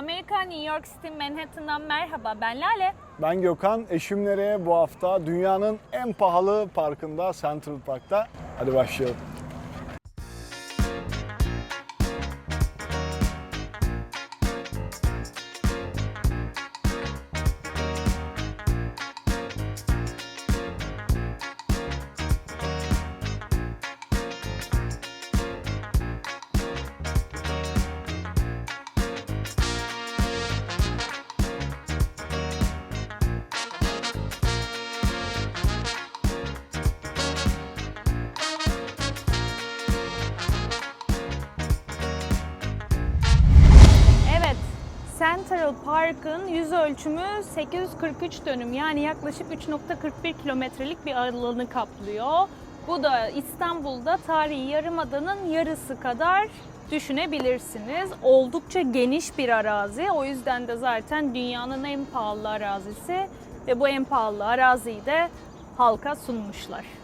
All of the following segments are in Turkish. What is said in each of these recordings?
Amerika New York City Manhattan'dan merhaba ben Lale. Ben Gökhan. Eşim nereye bu hafta? Dünyanın en pahalı parkında Central Park'ta. Hadi başlayalım. Ölçümü 843 dönüm yani yaklaşık 3.41 kilometrelik bir alanı kaplıyor. Bu da İstanbul'da tarihi yarımadanın yarısı kadar düşünebilirsiniz. Oldukça geniş bir arazi. O yüzden de zaten dünyanın en pahalı arazisi ve bu en pahalı araziyi de halka sunmuşlar.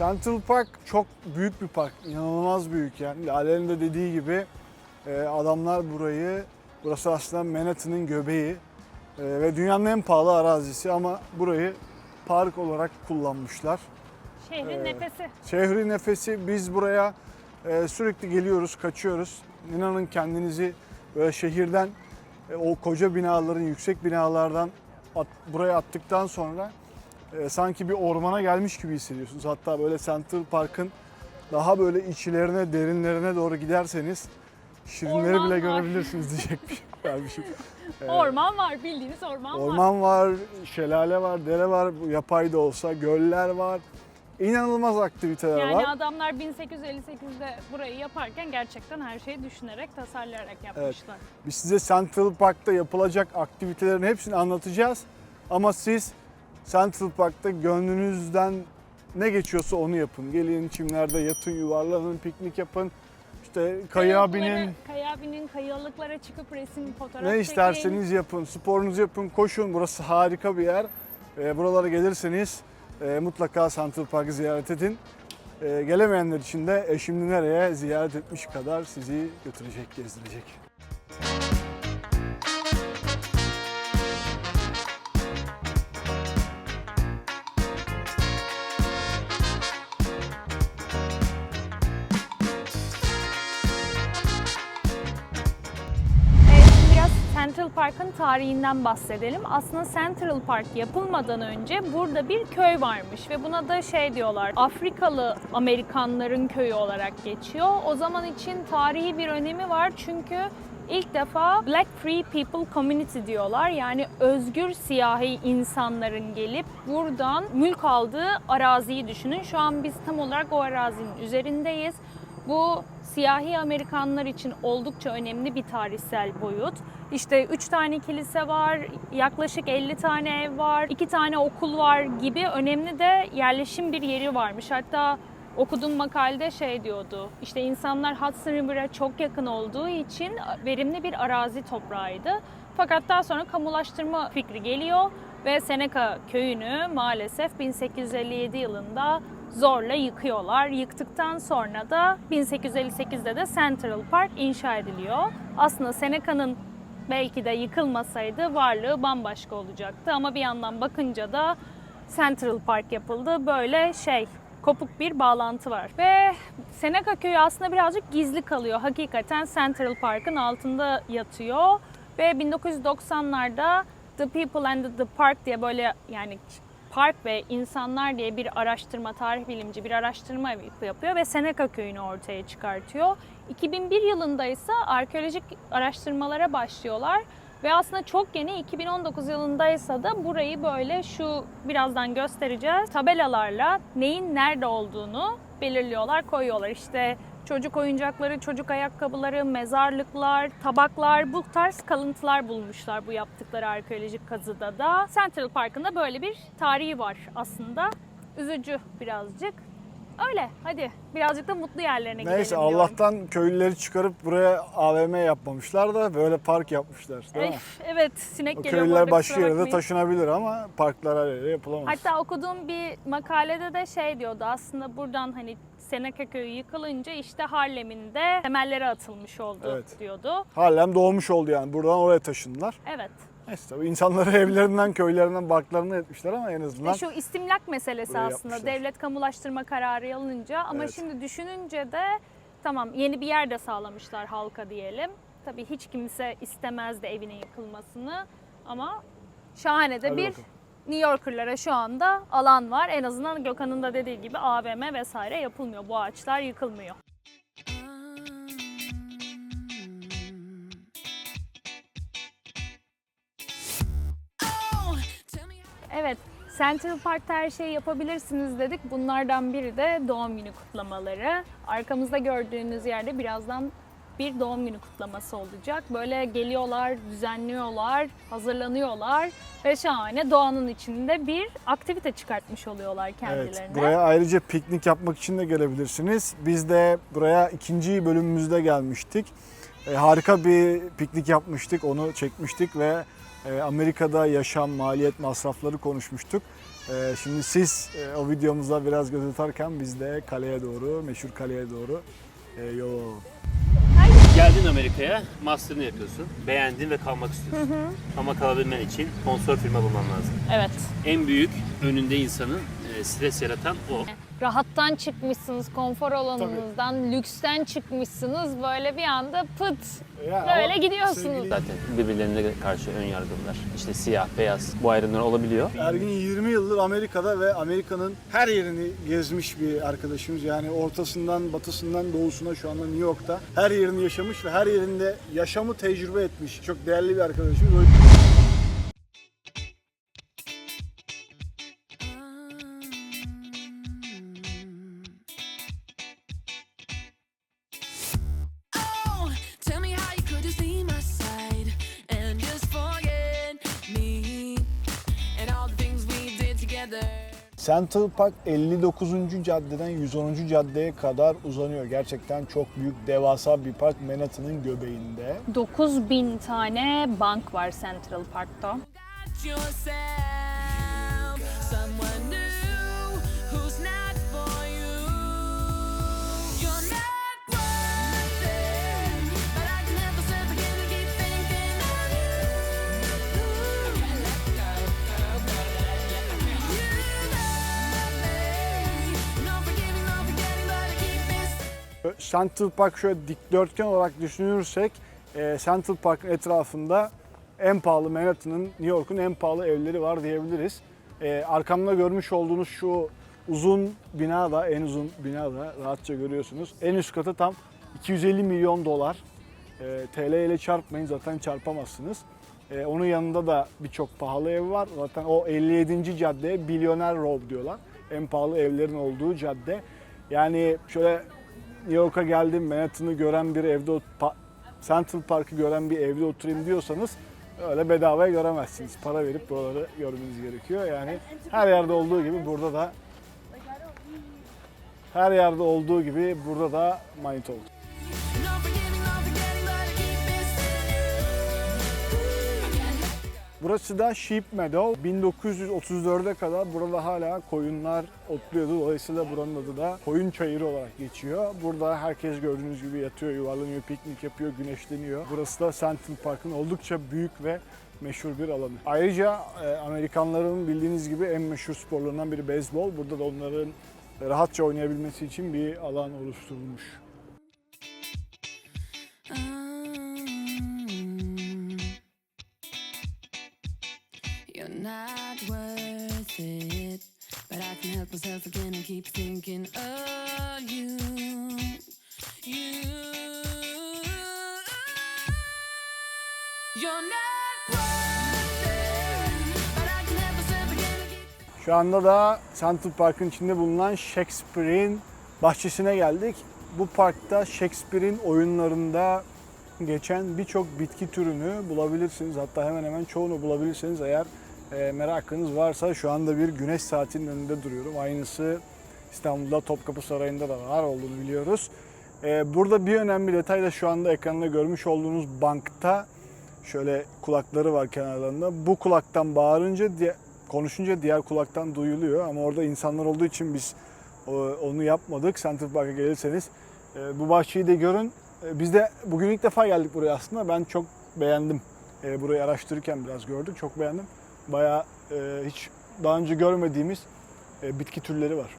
Central Park çok büyük bir park. inanılmaz büyük yani. Lale'nin de dediği gibi e, adamlar burayı, burası aslında Manhattan'ın göbeği e, ve dünyanın en pahalı arazisi ama burayı park olarak kullanmışlar. Şehrin Evet. nefesi. Şehri nefesi biz buraya e, sürekli geliyoruz, kaçıyoruz. İnanın kendinizi böyle şehirden e, o koca binaların, yüksek binalardan at- buraya attıktan sonra e, sanki bir ormana gelmiş gibi hissediyorsunuz. Hatta böyle Central Park'ın daha böyle içlerine, derinlerine doğru giderseniz şirinleri Orman bile var. görebilirsiniz diyecekmiş. dermişim. Evet. Orman var bildiğiniz orman, var. Orman var, şelale var, dere var, yapay da olsa göller var. İnanılmaz aktiviteler Yani var. adamlar 1858'de burayı yaparken gerçekten her şeyi düşünerek, tasarlayarak yapmışlar. Biz size Central Park'ta yapılacak aktivitelerin hepsini anlatacağız. Ama siz Central Park'ta gönlünüzden ne geçiyorsa onu yapın. Gelin çimlerde yatın, yuvarlanın, piknik yapın. İşte kayığa binin, Kayalıklara- Kayağa binin, kayalıklara çıkıp resim, fotoğraf ne çekin. isterseniz yapın. Sporunuzu yapın, koşun. Burası harika bir yer. Ee, buralara gelirseniz e, mutlaka Central Park'ı ziyaret edin. Ee, gelemeyenler için de e, şimdi nereye ziyaret etmiş kadar sizi götürecek, gezdirecek. Tarihinden bahsedelim. Aslında Central Park yapılmadan önce burada bir köy varmış ve buna da şey diyorlar. Afrikalı Amerikanların köyü olarak geçiyor. O zaman için tarihi bir önemi var çünkü ilk defa Black Free People Community diyorlar. Yani özgür siyahi insanların gelip buradan mülk aldığı araziyi düşünün. Şu an biz tam olarak o arazinin üzerindeyiz. Bu siyahi Amerikanlar için oldukça önemli bir tarihsel boyut. İşte 3 tane kilise var, yaklaşık 50 tane ev var, 2 tane okul var gibi önemli de yerleşim bir yeri varmış. Hatta okuduğum makalede şey diyordu. İşte insanlar Hudson River'a çok yakın olduğu için verimli bir arazi toprağıydı. Fakat daha sonra kamulaştırma fikri geliyor ve Seneca köyünü maalesef 1857 yılında zorla yıkıyorlar. Yıktıktan sonra da 1858'de de Central Park inşa ediliyor. Aslında Seneca'nın belki de yıkılmasaydı varlığı bambaşka olacaktı ama bir yandan bakınca da Central Park yapıldı. Böyle şey kopuk bir bağlantı var. Ve Seneca köyü aslında birazcık gizli kalıyor. Hakikaten Central Park'ın altında yatıyor ve 1990'larda The People and the Park diye böyle yani park ve insanlar diye bir araştırma, tarih bilimci bir araştırma yapıyor ve Seneca köyünü ortaya çıkartıyor. 2001 yılında ise arkeolojik araştırmalara başlıyorlar ve aslında çok yeni 2019 yılındaysa da burayı böyle şu birazdan göstereceğiz tabelalarla neyin nerede olduğunu belirliyorlar, koyuyorlar. İşte çocuk oyuncakları, çocuk ayakkabıları, mezarlıklar, tabaklar bu tarz kalıntılar bulmuşlar bu yaptıkları arkeolojik kazıda da. Central Park'ın da böyle bir tarihi var aslında. Üzücü birazcık. Öyle hadi birazcık da mutlu yerlerine gidelim Neyse diyorum. Allah'tan köylüleri çıkarıp buraya AVM yapmamışlar da böyle park yapmışlar. Değil mi? Eh, evet sinek O geliyor bu köylüler arada, başka kusura yere de bakmayın. taşınabilir ama parklar her yere yapılamaz. Hatta okuduğum bir makalede de şey diyordu aslında buradan hani Seneca köyü yıkılınca işte Harlem'in de temelleri atılmış oldu Evet. diyordu. Harlem doğmuş oldu yani. Buradan oraya taşındılar. Evet. Neyse tabii insanları evlerinden, köylerinden, barklarından etmişler ama en azından E şu istimlak meselesi aslında yapmışlar. devlet kamulaştırma kararı alınınca ama Evet. şimdi düşününce de tamam yeni bir yer de sağlamışlar halka diyelim. Tabii hiç kimse istemezdi evinin yıkılmasını ama şahane de Hadi bir bakalım. New Yorker'lara şu anda alan var. En azından Gökhan'ın da dediği gibi AVM vesaire yapılmıyor. Bu ağaçlar yıkılmıyor. Evet, Central Park'ta her şeyi yapabilirsiniz dedik. Bunlardan biri de doğum günü kutlamaları. Arkamızda gördüğünüz yerde birazdan bir doğum günü kutlaması olacak. Böyle geliyorlar, düzenliyorlar, hazırlanıyorlar ve şahane doğanın içinde bir aktivite çıkartmış oluyorlar kendilerine. Evet, buraya ayrıca piknik yapmak için de gelebilirsiniz. Biz de buraya ikinci bölümümüzde gelmiştik. E, harika bir piknik yapmıştık, onu çekmiştik ve Amerika'da yaşam, maliyet, masrafları konuşmuştuk. E, şimdi siz e, o videomuzda biraz göz atarken biz de kaleye doğru, meşhur kaleye doğru e, yol alalım. Geldin Amerika'ya, master'ını yapıyorsun. Beğendin ve kalmak istiyorsun. Ama kalabilmen için sponsor firma bulman lazım. Evet. En büyük önünde insanın e, stres yaratan o. Rahattan çıkmışsınız, konfor alanınızdan, lüksten çıkmışsınız. Böyle bir anda pıt Ya, böyle gidiyorsunuz. sevgili- Zaten birbirlerine karşı ön yargılar. İşte siyah, beyaz bu ayrımlar olabiliyor. Ergin 20 yıldır Amerika'da ve Amerika'nın her yerini gezmiş bir arkadaşımız. Yani ortasından, batısından, doğusuna şu anda New York'ta her yerini yaşamış ve her yerinde yaşamı tecrübe etmiş. Çok değerli bir arkadaşımız. Central Park 59. caddeden 110. caddeye kadar uzanıyor. Gerçekten çok büyük, devasa bir park Manhattan'ın göbeğinde. 9000 tane bank var Central Park'ta. Central Park şöyle dikdörtgen olarak düşünürsek e, Central Park'ın etrafında en pahalı Manhattan'ın, New York'un en pahalı evleri var diyebiliriz. E, arkamda görmüş olduğunuz şu uzun bina da, en uzun bina da rahatça görüyorsunuz. En üst katı tam 250 milyon dolar. E, TL ile çarpmayın zaten çarpamazsınız. E, onun yanında da birçok pahalı ev var. Zaten o 57. caddeye Billionaire Row diyorlar. En pahalı evlerin olduğu cadde. Yani şöyle New York'a geldim, Manhattan'ı gören bir evde, Central Park'ı gören bir evde oturayım diyorsanız öyle bedavaya göremezsiniz. Para verip buraları görmeniz gerekiyor. Yani her yerde olduğu gibi burada da her yerde olduğu gibi burada da manit oldu. Burası da Sheep Meadow. 1934'e kadar burada hala koyunlar otluyordu. Dolayısıyla buranın adı da koyun çayırı olarak geçiyor. Burada herkes gördüğünüz gibi yatıyor, yuvarlanıyor, piknik yapıyor, güneşleniyor. Burası da Central Park'ın oldukça büyük ve meşhur bir alanı. Ayrıca e, Amerikanların bildiğiniz gibi en meşhur sporlarından biri beyzbol. Burada da onların rahatça oynayabilmesi için bir alan oluşturulmuş. Not worth it, but I can help myself again and keep thinking of you. You. You're not. Şu anda da Central Park'ın içinde bulunan Shakespeare'in bahçesine geldik. Bu parkta Shakespeare'in oyunlarında geçen birçok bitki türünü bulabilirsiniz. Hatta hemen hemen çoğunu bulabilirsiniz eğer e, merakınız varsa şu anda bir güneş saatinin önünde duruyorum. Aynısı İstanbul'da Topkapı Sarayı'nda da var olduğunu biliyoruz. Ee, burada bir önemli detay da şu anda ekranda görmüş olduğunuz bankta şöyle kulakları var kenarlarında. Bu kulaktan bağırınca diye, konuşunca diğer kulaktan duyuluyor ama orada insanlar olduğu için biz o- onu yapmadık. Central Park'a gelirseniz e, bu bahçeyi de görün. E, Biz de bugün ilk defa geldik buraya aslında. Ben çok beğendim. E, Burayı araştırırken biraz gördük. Çok beğendim. Bayağı e, hiç daha önce görmediğimiz e, bitki türleri var.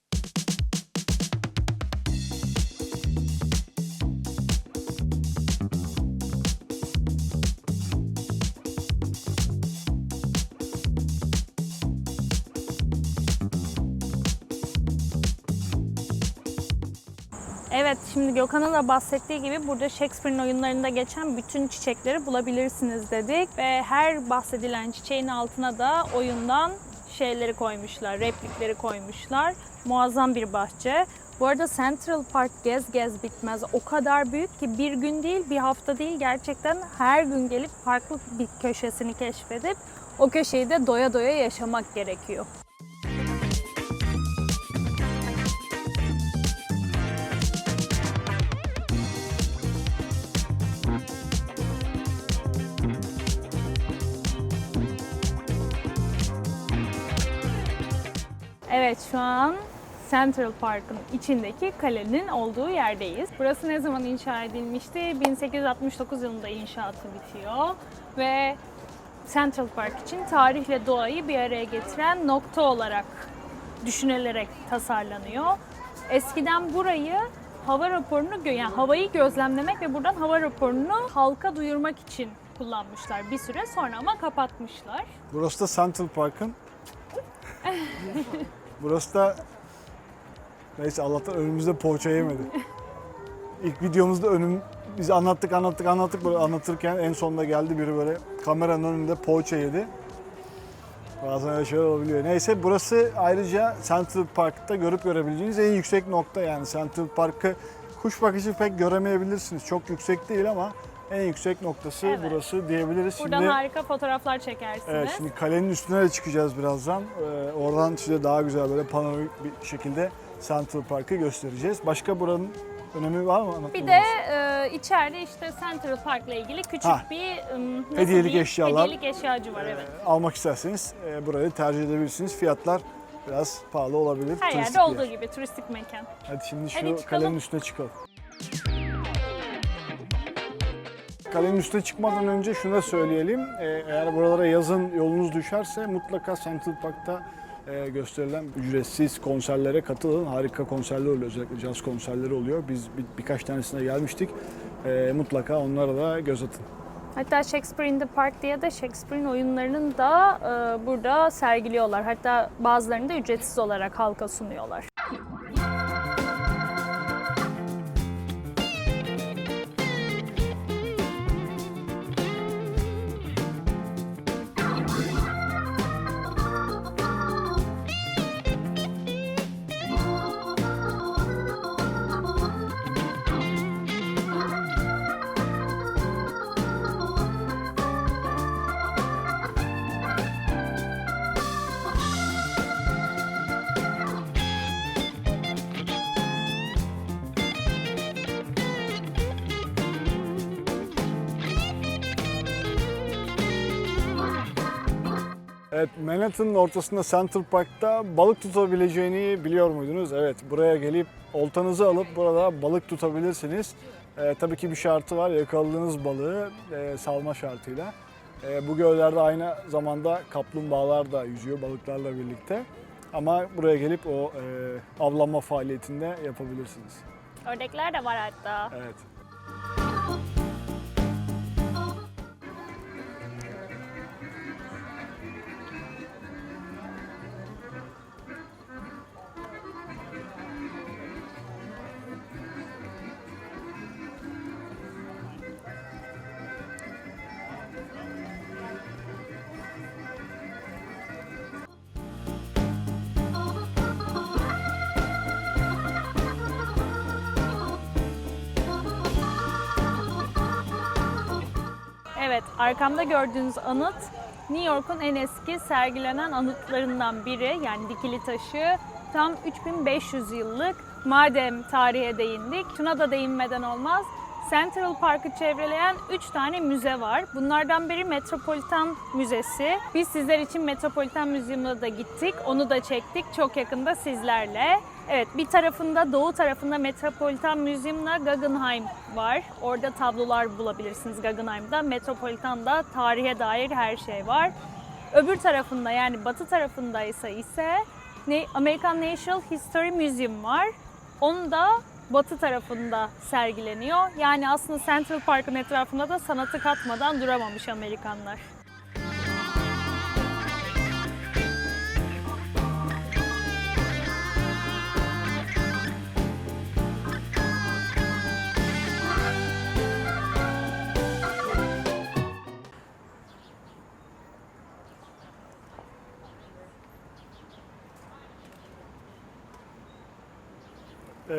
Şimdi Gökhan'ın da bahsettiği gibi burada Shakespeare'in oyunlarında geçen bütün çiçekleri bulabilirsiniz dedik. Ve her bahsedilen çiçeğin altına da oyundan şeyleri koymuşlar, replikleri koymuşlar. Muazzam bir bahçe. Bu arada Central Park gez gez bitmez. O kadar büyük ki bir gün değil, bir hafta değil gerçekten her gün gelip farklı bir köşesini keşfedip o köşeyi de doya doya yaşamak gerekiyor. Evet şu an Central Park'ın içindeki kalenin olduğu yerdeyiz. Burası ne zaman inşa edilmişti? 1869 yılında inşaatı bitiyor ve Central Park için tarihle doğayı bir araya getiren nokta olarak düşünülerek tasarlanıyor. Eskiden burayı hava raporunu yani havayı gözlemlemek ve buradan hava raporunu halka duyurmak için kullanmışlar bir süre sonra ama kapatmışlar. Burası da Central Park'ın. Burası da neyse Allah'tan önümüzde poğaça yemedi. İlk videomuzda önüm biz anlattık anlattık anlattık böyle anlatırken en sonunda geldi biri böyle kameranın önünde poğaça yedi. Bazen öyle şeyler olabiliyor. Neyse burası ayrıca Central Park'ta görüp görebileceğiniz en yüksek nokta yani Central Park'ı kuş bakışı pek göremeyebilirsiniz. Çok yüksek değil ama en yüksek noktası Evet. burası diyebiliriz. Buradan Şimdi- harika fotoğraflar çekersiniz. Evet şimdi kalenin üstüne de çıkacağız birazdan. Ee, oradan size daha güzel böyle panoramik bir şekilde Central Park'ı göstereceğiz. Başka buranın önemi var mı? Bir de e, içeride işte Central Park'la ilgili küçük Ha. bir Hediyelik eşyalar. Hediyelik eşyacı var evet. Ee, almak isterseniz e, burayı tercih edebilirsiniz. Fiyatlar biraz pahalı olabilir. Her turistik yerde olduğu yer. gibi turistik mekan. Hadi şimdi şu Hadi çıkalım. kalenin üstüne çıkalım. Kalenin üstüne çıkmadan önce şunu da söyleyelim. Ee, Eğer buralara yazın yolunuz düşerse mutlaka Central Park'ta e, gösterilen ücretsiz konserlere katılın. Harika konserler oluyor. Özellikle caz konserleri oluyor. Biz bir, birkaç tanesine gelmiştik. Ee, mutlaka onlara da göz atın. Hatta Shakespeare in the Park diye de Shakespeare'in oyunlarının da e, burada sergiliyorlar. Hatta bazılarını da ücretsiz olarak halka sunuyorlar. Evet, Manhattan'ın ortasında Central Park'ta balık tutabileceğini biliyor muydunuz? Evet, buraya gelip oltanızı alıp burada balık tutabilirsiniz. Ee, tabii ki bir şartı var, yakaladığınız balığı e, salma şartıyla. E, bu göllerde aynı zamanda kaplumbağalar da yüzüyor balıklarla birlikte. Ama buraya gelip o e, avlanma faaliyetinde yapabilirsiniz. Ördekler de var hatta. Evet. Arkamda gördüğünüz anıt New York'un en eski sergilenen anıtlarından biri. Yani dikili taşı tam 3500 yıllık. Madem tarihe değindik, şuna da değinmeden olmaz. Central Park'ı çevreleyen 3 tane müze var. Bunlardan biri Metropolitan Müzesi. Biz sizler için Metropolitan Müzesi'ne da gittik. Onu da çektik çok yakında sizlerle. Evet bir tarafında doğu tarafında Metropolitan Museum'la Guggenheim var. Orada tablolar bulabilirsiniz Guggenheim'da. Metropolitan'da tarihe dair her şey var. Öbür tarafında yani batı tarafında ise ise American National History Museum var. Onun da batı tarafında sergileniyor. Yani aslında Central Park'ın etrafında da sanatı katmadan duramamış Amerikanlar.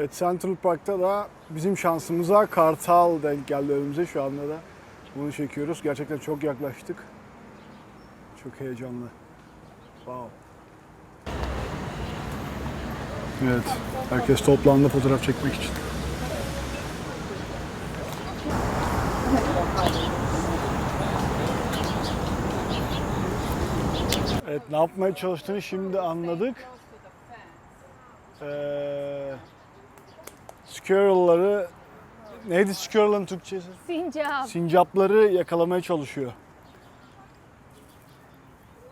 Evet Central Park'ta da bizim şansımıza kartal denk geldi önümüze şu anda da. Bunu çekiyoruz. Gerçekten çok yaklaştık. Çok heyecanlı. Wow. Evet, herkes toplandı fotoğraf çekmek için. Evet, ne yapmaya çalıştığını şimdi anladık. Ee, squirrel'ları neydi squirrel'ın Türkçesi? Sincap. Sincapları yakalamaya çalışıyor.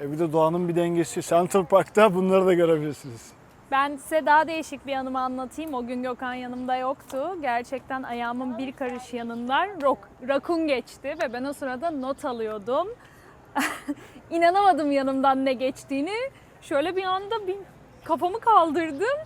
E bir de doğanın bir dengesi. Central Park'ta bunları da görebilirsiniz. Ben size daha değişik bir anımı anlatayım. O gün Gökhan yanımda yoktu. Gerçekten ayağımın bir karış yanından rok, rakun geçti ve ben o sırada not alıyordum. İnanamadım yanımdan ne geçtiğini. Şöyle bir anda bir kafamı kaldırdım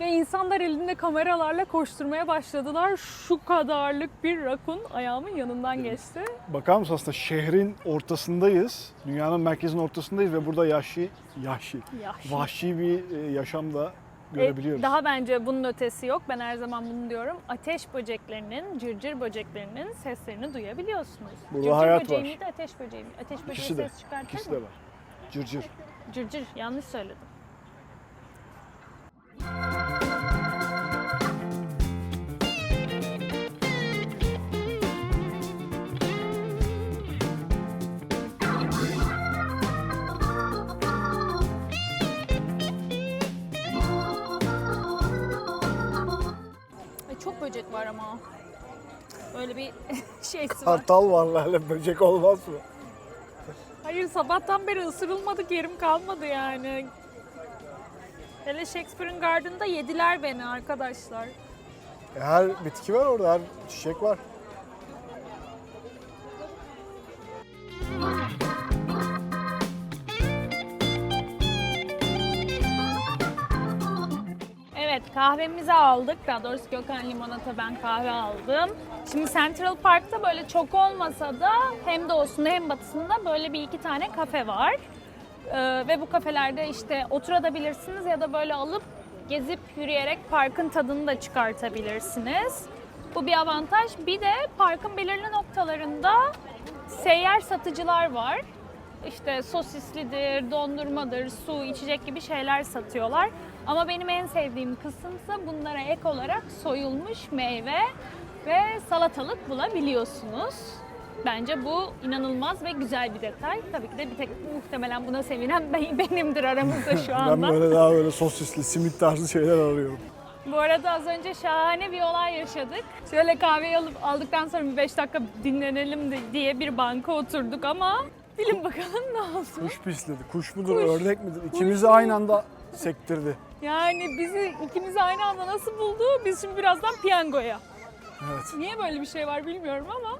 ve insanlar elinde kameralarla koşturmaya başladılar. Şu kadarlık bir rakun ayağımın yanından geçti. Bakar mısın aslında şehrin ortasındayız. Dünyanın merkezinin ortasındayız ve burada yaşlı, yaşlı, Yahşi. vahşi bir e, yaşam da E, görebiliyoruz. Daha bence bunun ötesi yok. Ben her zaman bunu diyorum. Ateş böceklerinin, cırcır böceklerinin seslerini duyabiliyorsunuz. Burada cırcır hayat böceği var. miydi, ateş böceği mi? Ateş böceği İkisi de. ses çıkartır İkisi mı? de var. Cırcır. Cırcır, yanlış söyledim. Çok böcek var ama. Böyle bir şeysi var. Kartal var böyle böcek olmaz mı? Hayır sabahtan beri ısırılmadık yerim kalmadı yani. Hele Shakespeare'in Garden'da yediler beni arkadaşlar. E, Her bitki var orada, her çiçek var. Evet kahvemizi aldık. Daha doğrusu Gökhan limonata ben kahve aldım. Şimdi Central Park'ta böyle çok olmasa da hem doğusunda hem batısında böyle bir iki tane kafe var. Ee, ve bu kafelerde işte oturabilirsiniz ya da böyle alıp gezip yürüyerek parkın tadını da çıkartabilirsiniz. Bu bir avantaj. Bir de parkın belirli noktalarında seyyar satıcılar var. İşte sosislidir, dondurmadır, su, içecek gibi şeyler satıyorlar. Ama benim en sevdiğim kısımsa bunlara ek olarak soyulmuş meyve ve salatalık bulabiliyorsunuz. Bence bu inanılmaz ve güzel bir detay. Tabii ki de bir tek muhtemelen buna sevinen ben- benimdir aramızda şu anda. Ben böyle daha böyle sosisli, simit tarzı şeyler arıyorum. Bu arada az önce şahane bir olay yaşadık. Şöyle kahveyi alıp aldıktan sonra bir 5 dakika dinlenelim diye bir banka oturduk ama bilin bakalım ne oldu. Kuş pisledi. Kuş mudur, Kuş. ördek midir? İkimizi aynı anda sektirdi. Yani bizi ikimiz aynı anda nasıl buldu? Biz şimdi birazdan piyangoya. Evet. Niye böyle bir şey var bilmiyorum ama.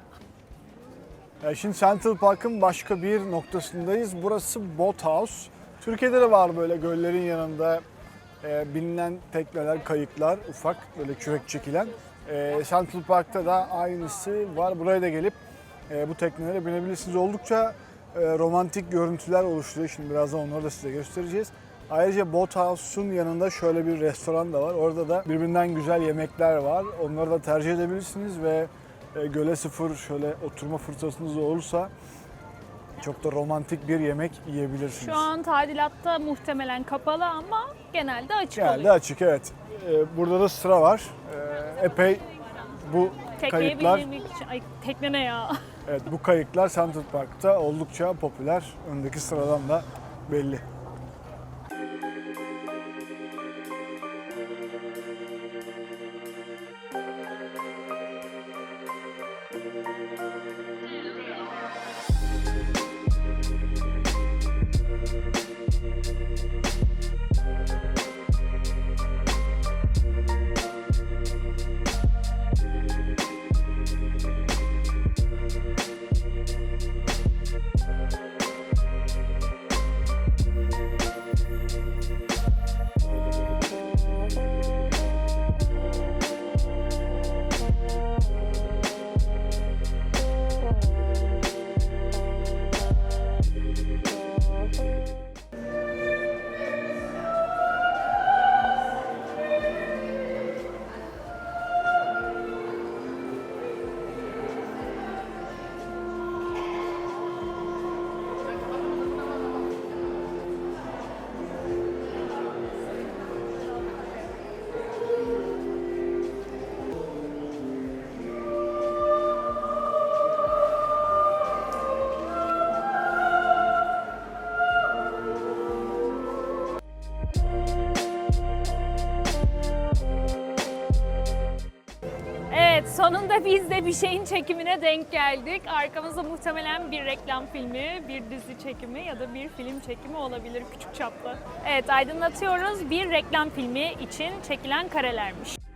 Ya şimdi Central Park'ın başka bir noktasındayız. Burası Boat House. Türkiye'de de var böyle göllerin yanında e, bilinen tekneler, kayıklar, ufak böyle kürek çekilen. E, Central Park'ta da aynısı var. Buraya da gelip e, bu teknelere binebilirsiniz. Oldukça e, romantik görüntüler oluşturuyor. Şimdi birazdan onları da size göstereceğiz. Ayrıca Boat House'un yanında şöyle bir restoran da var. Orada da birbirinden güzel yemekler var. Onları da tercih edebilirsiniz ve e, göle sıfır şöyle oturma fırsatınız olursa Çok da romantik bir yemek yiyebilirsiniz. Şu an tadilatta muhtemelen kapalı ama genelde açık Geldi oluyor. açık evet. Ee, burada da sıra var. Ee, epey bu Tekneyi kayıklar, bildirmek için. Ay tekne ne ya? evet bu kayıklar Central Park'ta oldukça popüler. Öndeki sıradan da belli. Sonunda biz de bir şeyin çekimine denk geldik. Arkamızda muhtemelen bir reklam filmi, bir dizi çekimi ya da bir film çekimi olabilir küçük çaplı. Evet aydınlatıyoruz. Bir reklam filmi için çekilen karelermiş.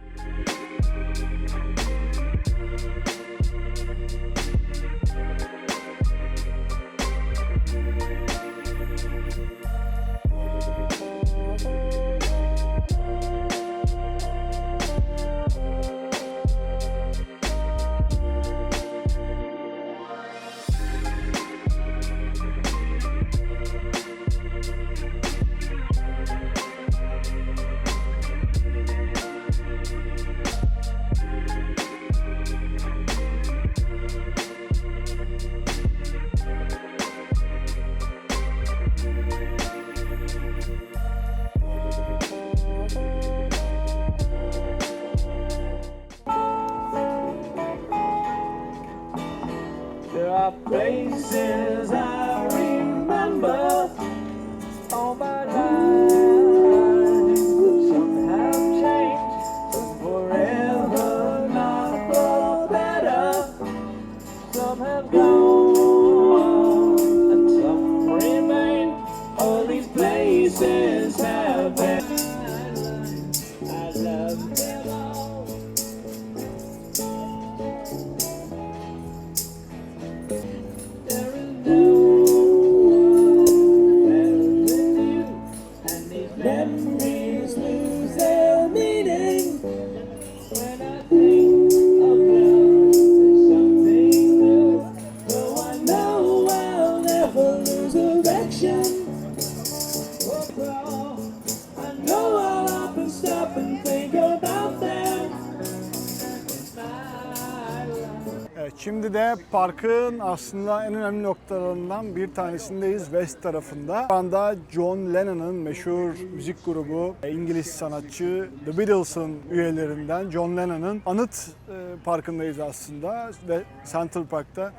Parkın aslında en önemli noktalarından bir tanesindeyiz West tarafında. Şu anda John Lennon'ın meşhur müzik grubu, e, İngiliz sanatçı The Beatles'ın üyelerinden John Lennon'ın anıt e, parkındayız aslında ve Central Park'ta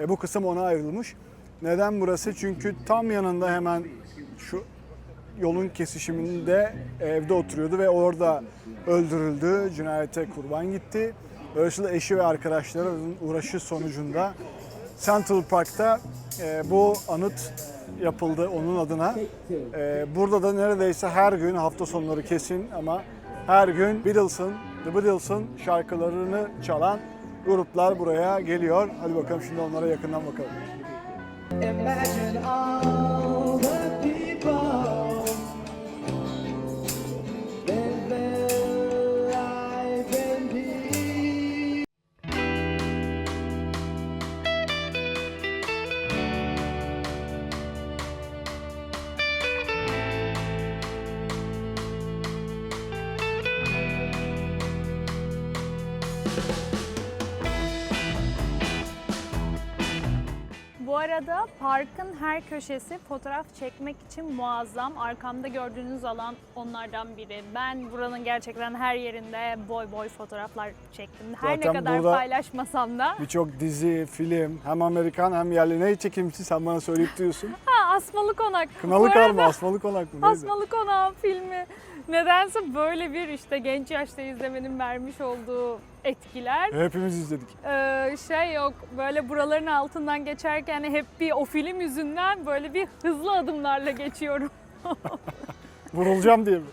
e, bu kısım ona ayrılmış. Neden burası? Çünkü tam yanında hemen şu yolun kesişiminde evde oturuyordu ve orada öldürüldü. Cinayete kurban gitti. Dolayısıyla eşi ve arkadaşlarının uğraşı sonucunda Central Park'ta e, bu anıt yapıldı onun adına. E, burada da neredeyse her gün hafta sonları kesin ama her gün Beatles'ın, The Beatles'ın şarkılarını çalan gruplar buraya geliyor. Hadi bakalım şimdi onlara yakından bakalım. Imagine all Bu arada parkın her köşesi fotoğraf çekmek için muazzam. Arkamda gördüğünüz alan onlardan biri. Ben buranın gerçekten her yerinde boy boy fotoğraflar çektim. Her Zaten ne kadar burada- paylaşmasam da. Birçok dizi, film hem Amerikan hem yerli ne çekilmişti sen bana söyleyip diyorsun. Ha Asmalı Konak. Kınalı Kar mı? Asmalı Konak mı? Neydi? Asmalı Konak filmi. Nedense böyle bir işte genç yaşta izlemenin vermiş olduğu etkiler. Hepimiz izledik. Ee, şey yok böyle buraların altından geçerken hep bir o film yüzünden böyle bir hızlı adımlarla geçiyorum. Vurulacağım diye mi?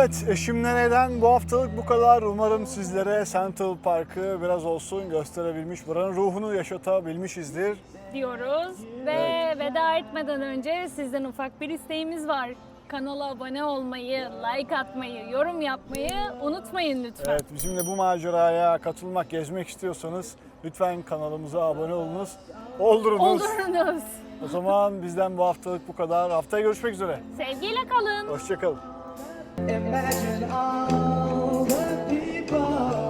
Evet, eşim nereden bu haftalık bu kadar. Umarım sizlere Central Park'ı biraz olsun gösterebilmiş, buranın ruhunu yaşatabilmişizdir. diyoruz. Ve veda etmeden önce sizden ufak bir isteğimiz var. Kanala abone olmayı, like atmayı, yorum yapmayı unutmayın lütfen. Evet, bizimle bu maceraya katılmak, gezmek istiyorsanız lütfen kanalımıza abone olunuz. Oldurunuz. Oldurunuz. O zaman bizden bu haftalık bu kadar. Haftaya görüşmek üzere. Sevgiyle kalın. Hoşçakalın. Imagine all the people.